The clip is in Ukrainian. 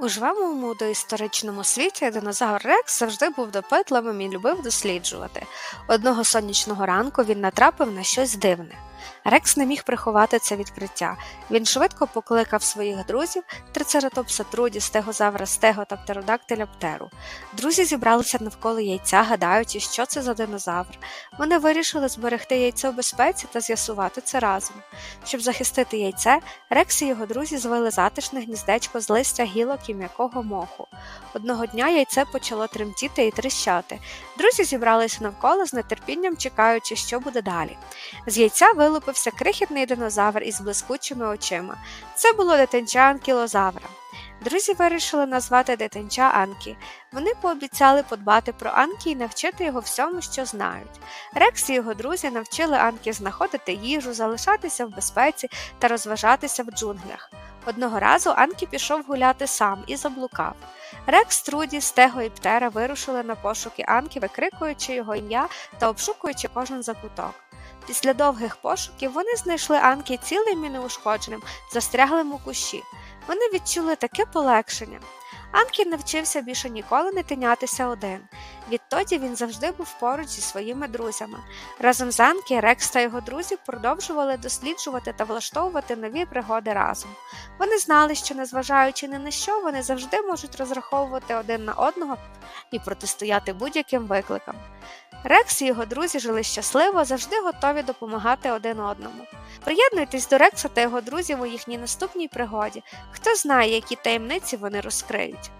У жвавому доісторичному світі динозавр Рекс завжди був допитливим і любив досліджувати. Одного сонячного ранку він натрапив на щось дивне. Рекс не міг приховати це відкриття. Він швидко покликав своїх друзів трицератопса Труді, стегозавра Стего та птеродактиля Птеру. Друзі зібралися навколо яйця, гадаючи, що це за динозавр. Вони вирішили зберегти яйце в безпеці та з'ясувати це разом. Щоб захистити яйце, Рекс і його друзі звели затишне гніздечко з листя гілок і м'якого моху. Одного дня яйце почало тремтіти і тріщати. Друзі зібралися навколо з нетерпінням чекаючи, що буде далі. З яйця вилупився крихітний динозавр із блискучими очима. Це було дитинча анкілозавра. Друзі вирішили назвати дитинча Анкі. Вони пообіцяли подбати про Анкі і навчити його всьому, що знають. Рекс і його друзі навчили Анкі знаходити їжу, залишатися в безпеці та розважатися в джунглях. Одного разу Анкі пішов гуляти сам і заблукав. Рекс, Труді, Стего і Птера вирушили на пошуки Анкі, викрикуючи його ім'я та обшукуючи кожен закуток. Після довгих пошуків вони знайшли Анкі цілим і неушкодженим, застряглим у кущі. Вони відчули таке полегшення. Анкі навчився більше ніколи не тинятися один. Відтоді він завжди був поруч зі своїми друзями. Разом з Анкі Рекс та його друзі продовжували досліджувати та влаштовувати нові пригоди разом. Вони знали, що, незважаючи ні на що, вони завжди можуть розраховувати один на одного і протистояти будь-яким викликам. Рекс і його друзі жили щасливо, завжди готові допомагати один одному. Приєднуйтесь до Рекса та його друзів у їхній наступній пригоді. Хто знає, які таємниці вони розкриють.